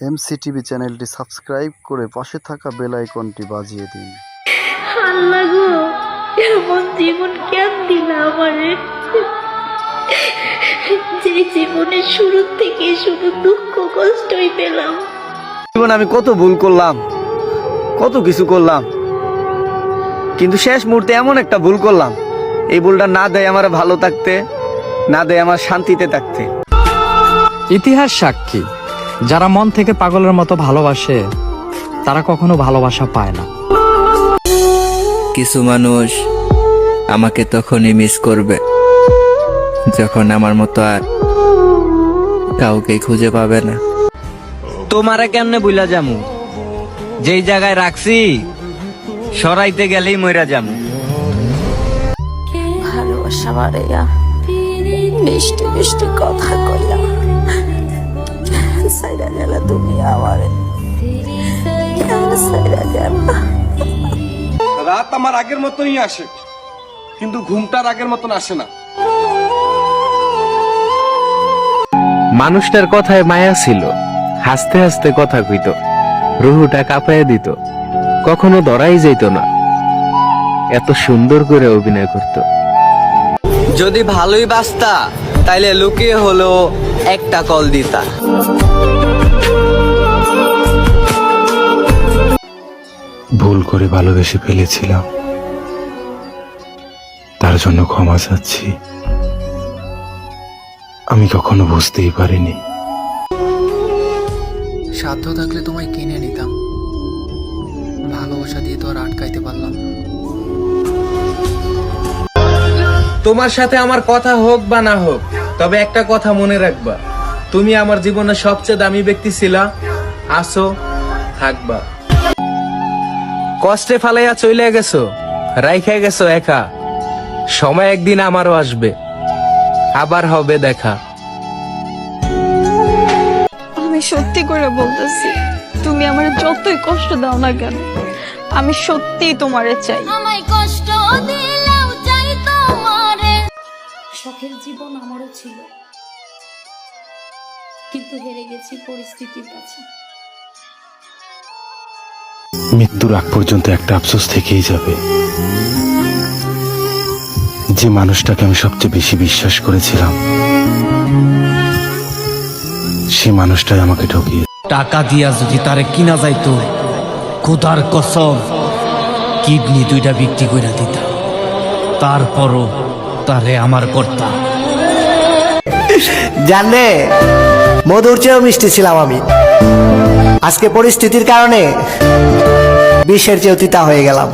MCTV চ্যানেলটি subscribe করে পাশে থাকা বেল আইকনটি বাজিয়ে দিন। আল্লাহ গো এমন জীবন কেন দিলা আমারে? যে জীবনের শুরু থেকে শুধু দুঃখ কষ্টই পেলাম। জীবন আমি কত ভুল করলাম কত কিছু করলাম কিন্তু শেষ মুহূর্তে এমন একটা ভুল করলাম এই ভুলটা না দেয় আমার ভালো থাকতে না দেয় আমার শান্তিতে থাকতে। ইতিহাস সাক্ষী। যারা মন থেকে পাগলের মতো ভালোবাসে তারা কখনো ভালোবাসা পায় না। কিছু মানুষ আমাকে তখনই মিস করবে যখন আমার মতো আর কাউকে খুঁজে পাবে না। তোমারে কেমনে বুইলা যামু? যেই জায়গায় রাখছি সরাইতে গেলেই মইরা যামু। ভালোবাসা মারাইয়া মিষ্টি মিষ্টি কথা কইয়া সাইরা গেলা তুমি আমারে? সাইরা গেলা? রাত আমার আগের মতনই আসে কিন্তু ঘুমটার আগের মতন আসে না। মানুষটার কথায় মায়া ছিল হাসতে হাসতে কথা কইত রুহুটা কাঁপাইয়া দিত কখনো ধরাই যাইত না। এত সুন্দর করে অভিনয় করত। যদি ভালোই বাসতা তাইলে লুকিয়ে হলো একটা কল দিতা। ভুল করে ভালোবেসে ফেলেছিলাম। তার জন্য ক্ষমা চাচ্ছি। আমি কখনো বুঝতেই পারিনি। সাধ্য থাকলে তোমায় কিনে নিতাম। ভালোবাসা দিয়ে তো আর আটকাইতে পারলাম তোমার সাথে আমার কথা হোক বা না হোক তবে একটা কথা মনে রাখবা। তুমি আমার জীবনের সবচেয়ে দামি ব্যক্তি ছিলা আসো থাকবা। কষ্টে ফালাইয়া চলে গেছো রাইখা গেছো একা। সময় একদিন আমারও আসবে আবার হবে দেখা। আমি সত্যি করে বলতেছি তুমি আমার যতই কষ্ট দাও না কেন আমি সত্যিই তোমারে চাই। আমায় কষ্ট শখের জীবন আমারও ছিল। কিন্তু হেরে গেছি পরিস্থিতির কাছে। মৃত্যুর আগ পর্যন্ত একটা আফসোস থেকেই যাবে। যে মানুষটাকে আমি সবচেয়ে বেশি বিশ্বাস করেছিলাম সে মানুষটাই আমাকে ঠকিয়ে টাকা দিয়া যদি তারে কিনা যাইতো খোদার কসম কিডনি দুইটা বিক্রি করে দিতা তারপরও তারে আমার কর্তা। জানলে মধুর চেয়েও মিষ্টি ছিলাম আমি। আজকে পরিস্থিতির কারণে বিশ্বের চেয়েও তিতা হয়ে গেলাম।